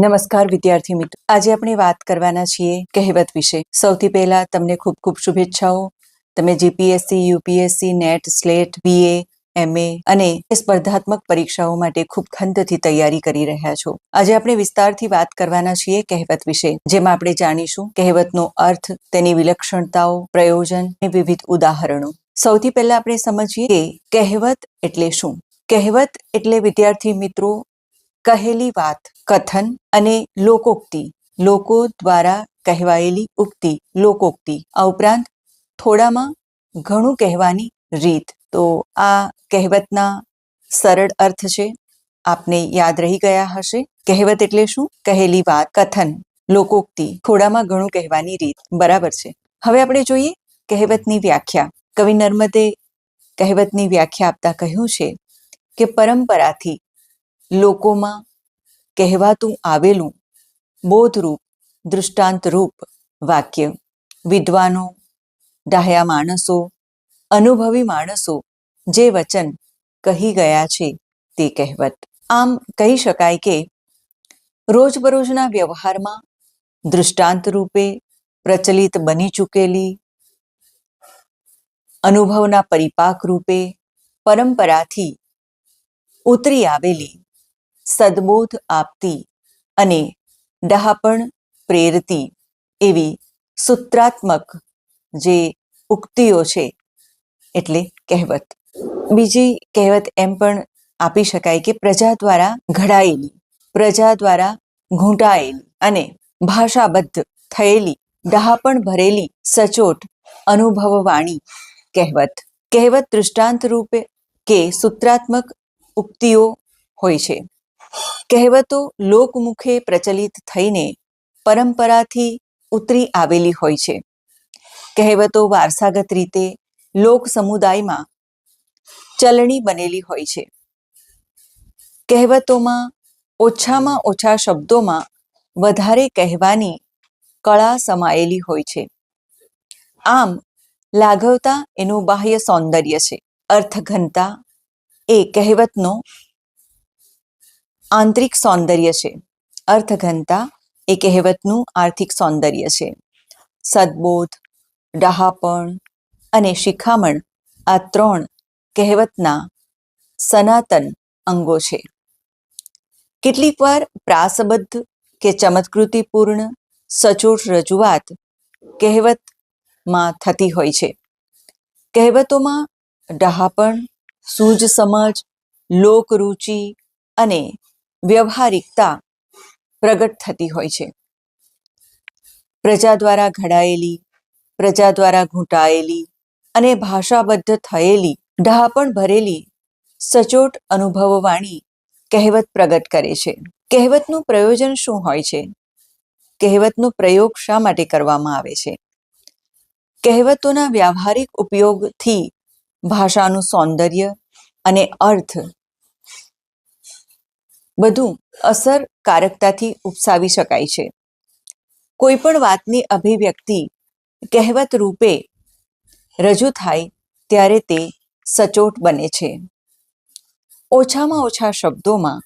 નમસ્કાર વિદ્યાર્થી મિત્રો. આજે આપણે વાત કરવાના છીએ કહેવત વિશે. સૌથી પહેલા તમને ખૂબ ખૂબ શુભેચ્છાઓ. તમે GPSC, UPSC, NET, SLET, BA, MA અને સ્પર્ધાત્મક પરીક્ષાઓ માટે ખૂબ ખંતથી તૈયારી કરી રહ્યા છો. આજે આપણે વિસ્તારથી વાત કરવાના છીએ કહેવત વિશે, જેમાં આપણે જાણીશું કહેવતનો અર્થ, તેની વિલક્ષણતાઓ, પ્રયોજન અને વિવિધ ઉદાહરણો. સૌથી પહેલા આપણે સમજીએ કે કહેવત એટલે શું? કહેવત એટલે વિદ્યાર્થી મિત્રો કહેલી વાત, કથન અને લોકોક્તિ. લોકો દ્વારા કહેવાયેલી ઉક્તિ, લોકોક્તિ. આ ઉપરાંત થોડામાં ઘણું કહેવાની રીત. તો આ કહેવતના સરળ અર્થ છે. આપને યાદ રહી ગયા હશે. કહેવત એટલે શું? કહેલી વાત, કથન, લોકોક્તિ. થોડામાં ઘણું કહેવાની રીત. બરાબર છે. હવે આપણે જોઈએ કહેવતની વ્યાખ્યા. કવિ નર્મદે કહેવતની વ્યાખ્યા આપતા કહ્યું છે કે પરંપરાથી લોકોમાં કહેવાતું આવેલું બોધરૂપ, દૃષ્ટાંતરૂપ વાક્ય. વિદ્વાનો, ડાહ્યા માણસો, અનુભવી માણસો જે વચન કહી ગયા છે તે કહેવત. આમ કહી શકાય કે રોજબરોજના વ્યવહારમાં દૃષ્ટાંત રૂપે પ્રચલિત બની ચૂકેલી, અનુભવના પરિપાક રૂપે પરંપરાથી ઉતરી આવેલી સદબોધ આપતી અને ડહાપણ પ્રેરતી એવી સૂત્રાત્મક જે ઉક્તિઓ છે એટલે કહેવત. બીજી કહેવત એમ પણ આપી શકાય કે પ્રજા દ્વારા ઘડાયેલી, પ્રજા દ્વારા ઘૂંટાયેલી અને ભાષાબદ્ધ થયેલી ડહાપણ ભરેલી સચોટ અનુભવવાણી કહેવત. કહેવત દૃષ્ટાંત રૂપે કે સૂત્રાત્મક ઉક્તિઓ હોય છે. કહેવતો લોકમુખે પ્રચલિત થઈને પરંપરાથી ઉતરી આવેલી હોય છે. કહેવતો વારસાગત રીતે લોક સમુદાયમાં ચલણી બનેલી હોય છે. કહેવતોમાં ઓછામાં ઓછા શબ્દોમાં વધારે કહેવાની કળા સમાયેલી હોય છે. આમ, લાઘવતા એનું બાહ્ય સૌંદર્ય છે. અર્થઘનતા એ કહેવતનો આંતરિક સૌંદર્ય છે. અર્થઘનતા એ કહેવતનું આર્થિક સૌંદર્ય છે. સદબોધ, ડહાપણ અને શિખામણ આ ત્રણ કહેવતના સનાતન અંગો છે. કેટલીકવાર પ્રાસબદ્ધ કે ચમત્કૃતિપૂર્ણ, સચોટ રજૂઆત કહેવતમાં થતી હોય છે. કહેવતોમાં ડહાપણ, સૂઝ સમજ, લોકરુચિ અને વ્યવહારિકતા પ્રગટ થતી હોય છે. પ્રજા દ્વારા ઘડાયેલી, પ્રજા દ્વારા ઘૂંટાયેલી અને ભાષાબદ્ધ થયેલી ડહાપણ ભરેલી સચોટ અનુભવવાણી કહેવત પ્રગટ કરે છે. કહેવતનું પ્રયોજન શું હોય છે? કહેવતનો પ્રયોગ શા માટે કરવામાં આવે છે? કહેવતોના વ્યાવહારિક ઉપયોગથી ભાષાનું સૌંદર્ય અને અર્થ બધું અસરકારકતાથી ઉપસાવી શકાય છે. કોઈ પણ વાતની અભિવ્યક્તિ કહેવત રૂપે રજૂ થાય ત્યારે તે સચોટ બને છે. ઓછામાં ઓછા શબ્દોમાં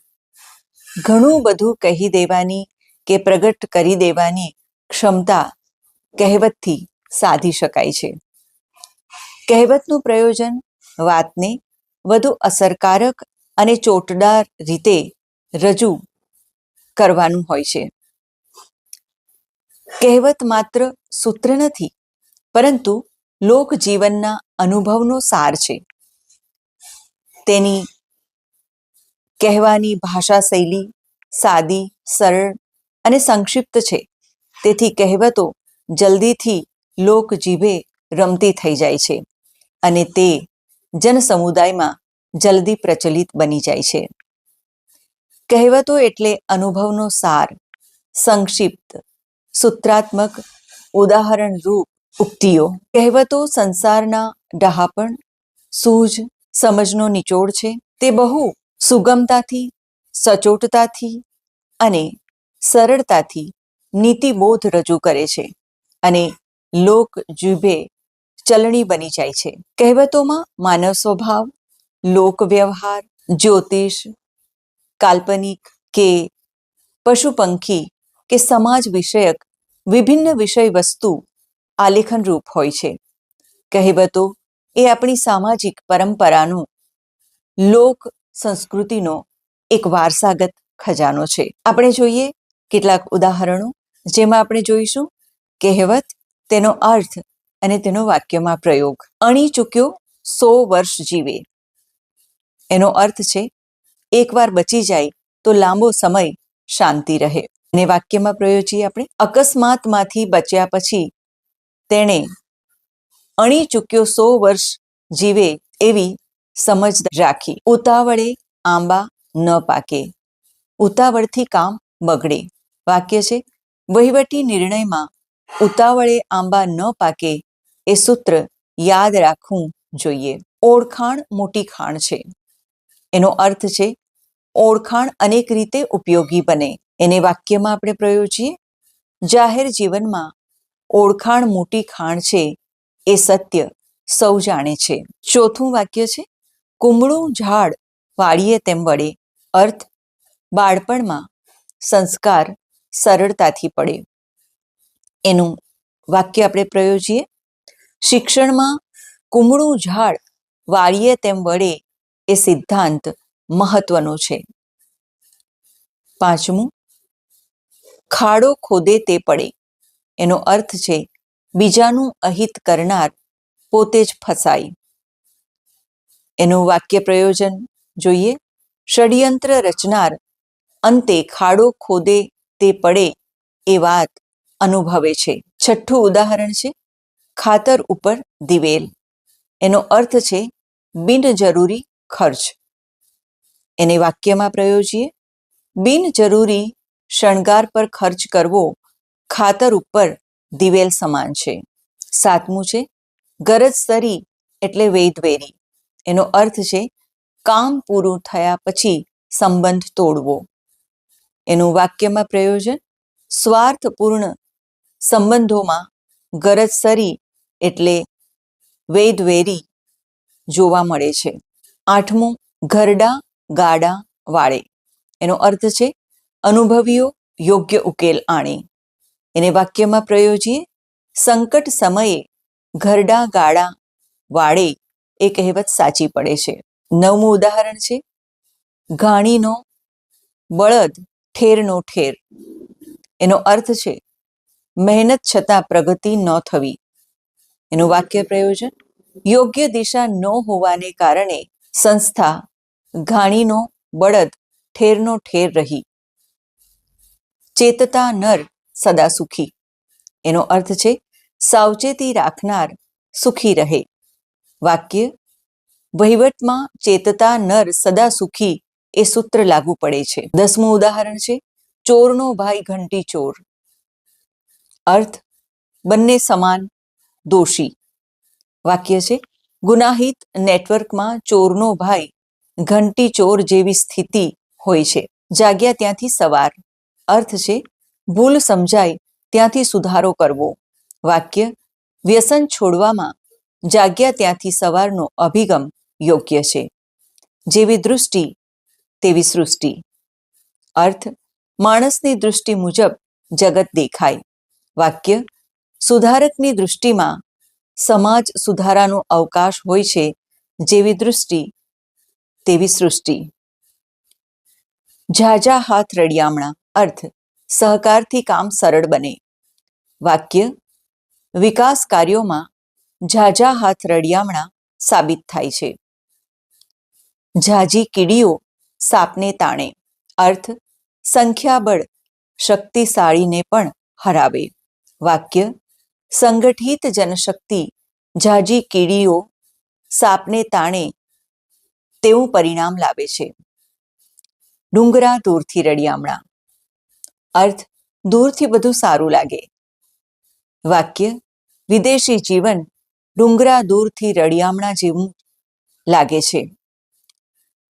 ઘણું બધું કહી દેવાની કે પ્રગટ કરી દેવાની ક્ષમતા કહેવતથી સાધી શકાય છે. કહેવતનું પ્રયોજન વાતને વધુ અસરકારક અને ચોટદાર રીતે રજૂ કરવાનું હોય છે. કહેવત માત્ર સૂત્ર નથી, પરંતુ લોકજીવનના અનુભવનો સાર છે. તેની કહેવાની ભાષા શૈલી સાદી, સરળ અને સંક્ષિપ્ત છે. તેથી કહેવતો જલ્દીથી લોક જીભે રમતી થઈ જાય છે અને તે જનસમુદાયમાં જલ્દી પ્રચલિત બની જાય છે. કહેવતો એટલે અનુભવનો સાર, સંક્ષિપ્ત, સૂત્રાત્મક ઉદાહરણ રૂપ ઉક્તિઓ. કહેવતો સંસારના ડહાપણ, સૂઝ, સમજનો નિચોડ છે. તે બહુ સુગમતાથી, સચોટતાથી અને સરળતાથી નીતિબોધ રજૂ કરે છે અને લોક જુભે ચલણી બની જાય છે. કહેવતોમાં માનવ સ્વભાવ લોક વ્યવહાર જ્યોતિષ કાલ્પનિક કે પશુ પંખી કે સમાજ વિષયક વિભિન્ન વિષય વસ્તુ આલેખન રૂપ હોય છે. કહેવતો એ આપણી સામાજિક પરંપરાનું લોક સંસ્કૃતિનો એક વારસાગત ખજાનો છે. આપણે જોઈએ કેટલાક ઉદાહરણો જેમાં આપણે જોઈશું. કહેવત તેનો અર્થ અને તેનો વાક્યમાં પ્રયોગ. અણી ચૂક્યો સો વર્ષ જીવે. એનો અર્થ છે એકવાર બચી જાય તો લાંબો સમય શાંતિ રહે. ને વાક્યમાં પ્રયોજીએ આપણે, અકસ્માતમાંથી બચ્યા પછી તેણે અણી ચૂક્યો સો વર્ષ જીવે એવી સમજ રાખી. ઉતાવળે આંબા ન પાકે. ઉતાવળથી કામ બગડે. વાક્ય છે, વહીવટી નિર્ણયમાં ઉતાવળે આંબા ન પાકે એ સૂત્ર યાદ રાખવું જોઈએ. ઓળખાણ મોટી ખાણ છે. એનો અર્થ છે ઓળખાણ અનેક રીતે ઉપયોગી બને. એને વાક્યમાં આપણે પ્રયોજીએ જાહેર જીવનમાં ઓળખાણ મોટી ખાણ છે. એ સત્ય સૌ જાણે છે. ચોથું વાક્ય છે. કુમળું ઝાડ વાળીએ તેમ વળે. અર્થ, બાળપણમાં સંસ્કાર સરળતાથી પડે. એનું વાક્ય આપણે પ્રયોજીએ શિક્ષણમાં કુમળું ઝાડ વાળીએ તેમ વળે એ સિદ્ધાંત મહત્વનો છે. પાંચમું, ખાડો ખોદે તે પડે. એનો અર્થ છે, બીજાનું અહિત કરનાર પોતે જ ફસાય. એનું વાક્ય પ્રયોજન જોઈએ. ષડયંત્ર રચનાર અંતે ખાડો ખોદે તે પડે એ વાત અનુભવે છે. છઠ્ઠું ઉદાહરણ છે, ખાતર ઉપર દિવેલ. એનો અર્થ છે, બિનજરૂરી ખર્ચ. એને વાક્યમાં પ્રયોજીએ. બિનજરૂરી શણગાર પર ખર્ચ કરવો ખાતર ઉપર દિવેલ સમાન છે. સાતમું છે, ગરજ સરી એટલે વેદવેરી. એનો અર્થ છે, કામ પૂરું થયા પછી સંબંધ તોડવો. એનું વાક્યમાં પ્રયોજન, સ્વાર્થપૂર્ણ સંબંધોમાં ગરજ સરી એટલે વેદવેરી જોવા મળે છે. આઠમું, ઘરડા ગાડા વાળે. એનો અર્થ છે, અનુભવીઓ યોગ્ય ઉકેલ આણે. એને વાક્યમાં પ્રયોજીએ, સંકટ સમયે ઘરડા ગાડા વાળે એ કહેવત સાચી પડે છે. નવમું ઉદાહરણ છે, ઘાણીનો બળદ ઠેરનો ઠેર. એનો અર્થ છે, મહેનત છતાં પ્રગતિ ન થવી. એનું વાક્ય પ્રયોજન, યોગ્ય દિશા ન હોવાને કારણે સંસ્થા ઘાણીનો બળદ ઠેરનો ઠેર રહી. ચેતતા નર સદા સુખી. એનો અર્થ છે, સાવચેતી રાખનાર સુખી રહે. વાક્ય, વહીવટમાં ચેતતા નર સદા સુખી એ સૂત્ર લાગુ પડે છે. દસમું ઉદાહરણ છે, ચોરનો ભાઈ ઘંટી ચોર. અર્થ, બંને સમાન દોષી. વાક્ય છે, ગુનાહિત નેટવર્કમાં ચોરનો ભાઈ ઘંટી ચોર જેવી સ્થિતિ હોય છે. જાગ્યા ત્યાંથી સવાર. અર્થ છે, ભૂલ સમજાય ત્યાંથી સુધારો કરવો. વાક્ય, વ્યસન છોડવામાં જાગ્યા ત્યાંથી સવારનો અભિગમ યોગ્ય છે. જેવી દૃષ્ટિ, તેવી સૃષ્ટિ. અર્થ, માણસની દૃષ્ટિ મુજબ જગત દેખાય. વાક્ય, સુધારકની દૃષ્ટિમાં સમાજ સુધારાનો અવકાશ હોય છે જેવી દૃષ્ટિ તેવી સૃષ્ટિ. ઝાઝા હાથ રડિયામણા અર્થ, સહકારથી કામ સરળ બને. વાક્ય, વિકાસ કાર્યોમાં ઝાઝા હાથ રડિયામણા સાબિત થાય છે. ઝાઝી કીડીઓ સાપને તાણે. અર્થ, સંખ્યાબળ શક્તિશાળીને પણ હરાવે. વાક્ય, સંગઠિત જનશક્તિ ઝાઝી કીડીઓ સાપને તાણે તેવું પરિણામ લાવે છે. ડુંગરા દૂરથી રડિયામણા અર્થ, દૂરથી બધું સારું લાગે. વાક્ય, વિદેશી જીવન ડુંગરા દૂરથી રડિયામણા જેવું લાગે છે.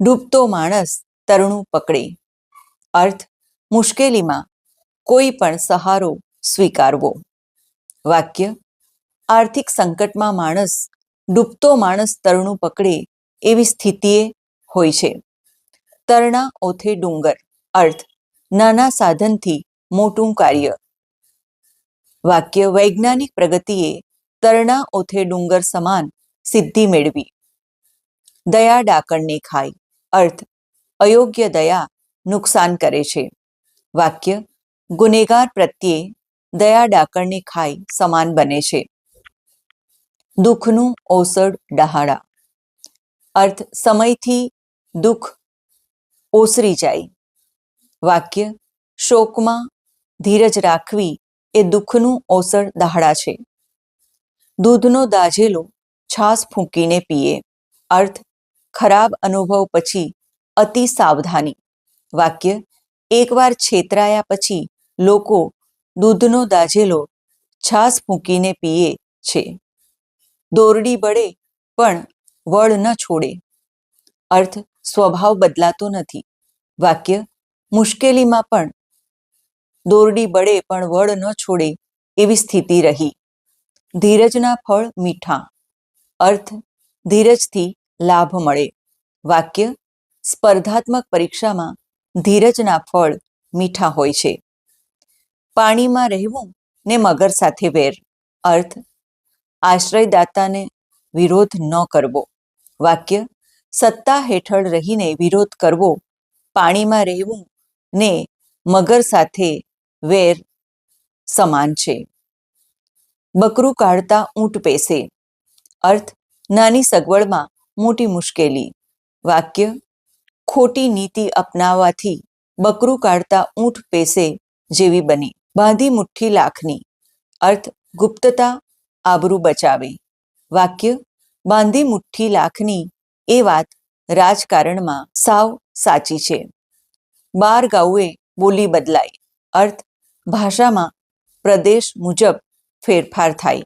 ડૂબતો માણસ તરણું પકડે. અર્થ, મુશ્કેલીમાં કોઈ પણ સહારો સ્વીકારવો. વાક્ય, આર્થિક સંકટમાં માણસ ડૂબતો માણસ તરણું પકડે એવી સ્થિતિએ હોય છે. તરણા ઓથે ડુંગર. અર્થ, નાના સાધનથી મોટું કાર્ય. વાક્ય, વૈજ્ઞાનિક પ્રગતિએ તરણા ઓથે ડુંગર સમાન સિદ્ધિ મેળવી. દયા ડાકણને ખાય. અર્થ, અયોગ્ય દયા નુકસાન કરે છે. વાક્ય, ગુનેગાર પ્રત્યે દયા ડાકણને ખાય સમાન બને છે. દુઃખનું ઓસડ ડહાડા અર્થ સમયથી દુઃખ ઓસરી જાય. વાક્ય, શોકમાં ધીરજ રાખવી એ દુઃખનું ઓસર દહાડા છે. દૂધનો દાઝેલો છાસ ફૂંકીને પીએ. અર્થ, ખરાબ અનુભવ પછી અતિ સાવધાની. વાક્ય, એકવાર છેતરાયા પછી લોકો દૂધનો દાઝેલો છાસ ફૂંકીને પીએ છે. દોરડી બળે પણ વળ ન છોડે. અર્થ, સ્વભાવ બદલાતો નથી. વાક્ય, મુશ્કેલીમાં પણ. દોરડી બળે પણ વળ ન છોડે એવી સ્થિતિ રહી. ધીરજના ફળ મીઠા. અર્થ, ધીરજથી લાભ મળે. વાક્ય, સ્પર્ધાત્મક પરીક્ષામાં ધીરજના ફળ મીઠા હોય છે. પાણીમાં રહેવું ને મગર સાથે વેર. અર્થ, આશ્રયદાતાને વિરોધ ન કરવો. વાક્ય, સત્તા હેઠળ રહીને વિરોધ કરવો, પાણીમાં રહેવું ને મગર સાથે વેર સમાન છે. બકરું કાઢતા ઊંટ પેસે. અર્થ, નાની સગવડમાં મોટી મુશ્કેલી. વાક્ય, ખોટી નીતિ અપનાવવાથી બકરું કાઢતા ઊંટ પેસે જેવી બની. બાંધી મુઠ્ઠી લાખની. અર્થ, ગુપ્તતા આબરૂ બચાવે. વાક્ય બાંધી મુઠ્ઠી લાખની એ વાત રાજકારણમાં સાવ સાચી છે. બાર ગાઉએ બોલી બદલાય અર્થ, ભાષામાં પ્રદેશ મુજબ ફેરફાર થાય.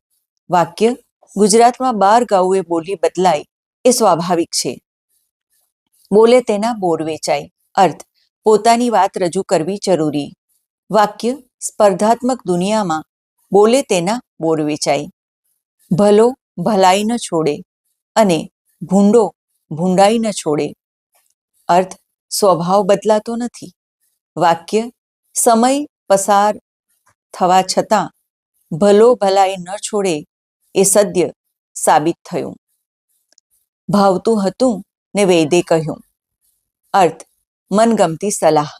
વાક્ય, ગુજરાતમાં બાર ગાઉએ બોલી બદલાય એ સ્વાભાવિક છે. બોલે તેના બોર વેચાય. અર્થ, પોતાની વાત રજૂ કરવી જરૂરી. વાક્ય, સ્પર્ધાત્મક દુનિયામાં બોલે તેના બોર વેચાય. ભલો ભલાઈ ન છોડે. અને ભૂંડો ભૂંડાઈ ન છોડે. અર્થ, સ્વભાવ બદલાતો નથી. વાક્ય, સમય પસાર થવા છતાં ભલો ભલાઈ ન છોડે એ સદ્ય સાબિત થયું. ભાવતું હતું ને વૈદે કહ્યું. અર્થ, મનગમતી સલાહ.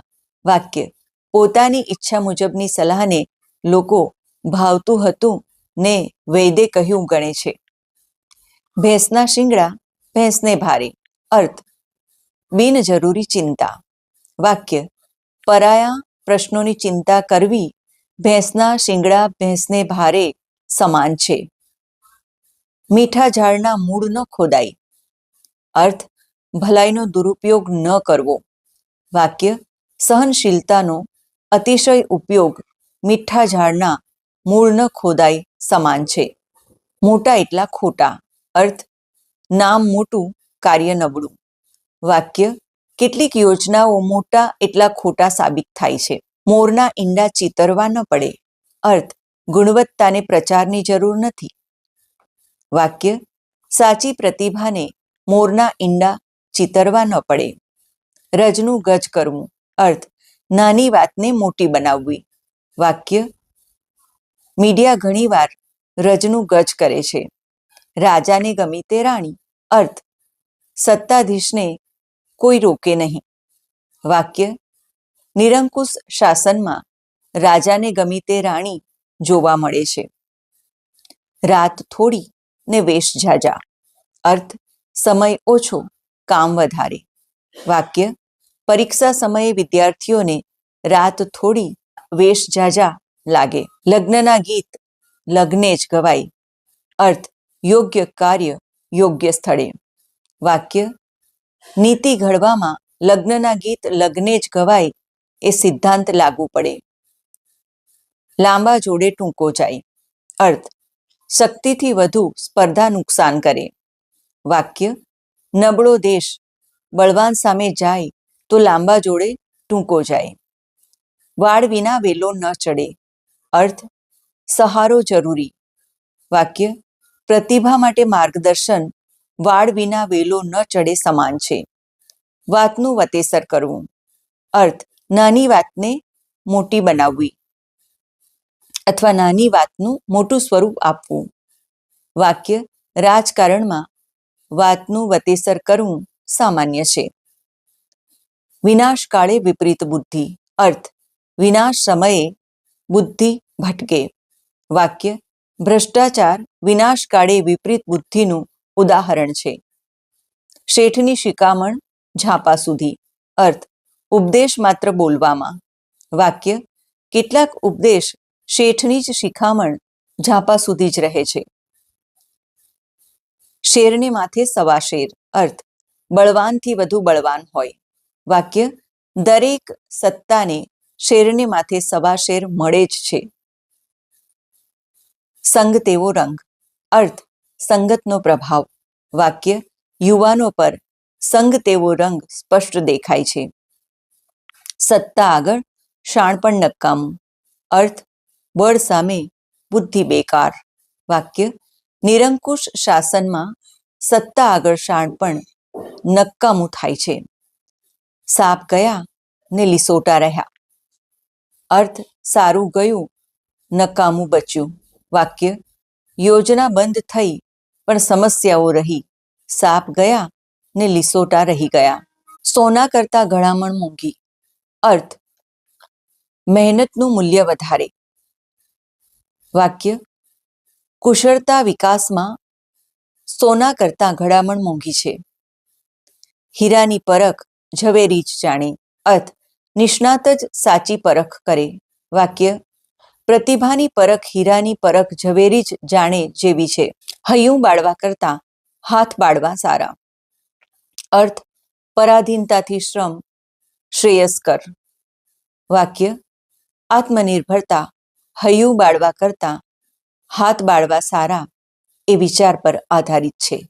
વાક્ય, પોતાની ઈચ્છા મુજબની સલાહને લોકો ભાવતું હતું ને વૈદે કહ્યું ગણે છે. ભેંસના શિંગડા, ભેંસને ભારે. અર્થ, બિનજરૂરી ચિંતા. વાક્ય, પરાયા પ્રશ્નોની ચિંતા કરવી ભેંસના શિંગડા, ભેંસને ભારે સમાન છે. મીઠા ઝાડના મૂળ ન ખોદાય. અર્થ, ભલાઈનો દુરુપયોગ ન કરવો. વાક્ય, સહનશીલતાનો અતિશય ઉપયોગ મીઠા ઝાડના મૂળ ન ખોદાય સમાન છે. મોટા એટલા ખોટા. અર્થ, નામ મોટું, કાર્ય નબળું. વાક્ય, કેટલીક યોજનાઓ મોટા એટલા ખોટા સાબિત થાય છે. મોરના ઈંડા ચિતરવા ન પડે. અર્થ, ગુણવત્તાને પ્રચારની જરૂર નથી. વાક્ય, સાચી પ્રતિભાને મોરના ઈંડા ચિતરવા ન પડે. રજનું ગજ કરવું. અર્થ, નાની વાતને મોટી બનાવવી. વાક્ય, મીડિયા ઘણીવાર રજનું ગજ કરે છે. રાજાને ગમી તે રાણી. અર્થ, સત્તાધીશને કોઈ રોકે નહીં. વાક્ય, નિરંકુશ શાસનમાં રાજાને ગમી તે રાણી જોવા મળે છે. રાત થોડી ને વેશ ઝાઝા અર્થ, સમય ઓછો, કામ વધારે. વાક્ય, પરીક્ષા સમયે વિદ્યાર્થીઓને રાત થોડી વેશ ઝાઝા લાગે. લગ્નના ગીત લગ્ને જ ગવાય. અર્થ યોગ્ય કાર્ય, યોગ્ય સ્થળે. વાક્ય, નીતિ ઘડવામાં લગ્નના ગીત લગ્ને જ ગવાય એ સિદ્ધાંત લાગુ પડે. લાંબા જોડે ટૂંકો જાય. અર્થ, શક્તિથી વધુ સ્પર્ધા નુકસાન કરે. વાક્ય, નબળો દેશ બળવાન સામે જાય તો લાંબા જોડે ટૂંકો જાય. વાળ વિના વેલો ન ચડે. અર્થ, સહારો જરૂરી. વાક્ય પ્રતિભા માટે માર્ગદર્શન વાળ વિના વેલો ન ચડે સમાન છે. વાતનું વતેસર કરવું. અર્થ, નાની વાતને મોટી બનાવવી અથવા નાની વાતનું મોટું સ્વરૂપ આપવું. વાક્ય, રાજકારણમાં વાતનું વતેસર કરવું સામાન્ય છે. વિનાશ કાળે વિપરીત બુદ્ધિ. અર્થ, વિનાશ સમયે બુદ્ધિ ભટકે. વાક્ય ભ્રષ્ટાચાર વિનાશ કાળે વિપરીત બુદ્ધિનું ઉદાહરણ છે. શેઠની શિકામણ ઝાપા સુધી. અર્થ, ઉપદેશ માત્ર બોલવામાં. વાક્ય, કેટલાક ઉપદેશ શેઠની જ શિખામણ ઝાપા સુધી જ રહે છે. શેરને માથે સવા શેર. અર્થ, બળવાનથી વધુ બળવાન હોય. વાક્ય, દરેક સત્તાને શેરને માથે સવા શેર મળે જ છે. સંગ તેવો રંગ. અર્થ, સંગતનો પ્રભાવ. વાક્ય, યુવાનો પર સંગ તેવો રંગ સ્પષ્ટ દેખાય છે. સત્તા આગળ, શાણપણ નકામું. અર્થ, બળ સામે બુદ્ધિ બેકાર. વાક્ય, નિરંકુશ શાસનમાં સત્તા આગળ શાણપણ નકામું થાય છે. સાપ ગયા ને લીસોટા રહ્યા. અર્થ, સારું ગયું, નકામું બચ્યું. વાક્ય, યોજના બંધ થઈ, પણ સમસ્યાઓ રહી. સાપ ગયા ને લીસોટા રહી ગયા. સોના કરતા ઘણામણ મોંઘી અર્થ, મહેનતનું મૂલ્ય વધારે. વાક્ય, કુશળતા વિકાસમાં સોના કરતા ઘડામણ મોંઘી છે. હીરાની પરખ ઝવેરી જ જાણે. અર્થ, નિષ્ણાત જ સાચી પરખ કરે. વાક્ય પ્રતિભાની પરખ હીરાની પરખ ઝવેરી જ જાણે જેવી છે. હૈયું બાળવા કરતા હાથ બાળવા સારા. અર્થ, પરાધીનતાથી શ્રમ શ્રેયસ્કર. વાક્ય, આત્મનિર્ભરતા, હૈયું બાળવા કરતા હાથ બાળવા સારા એ વિચાર પર આધારિત છે.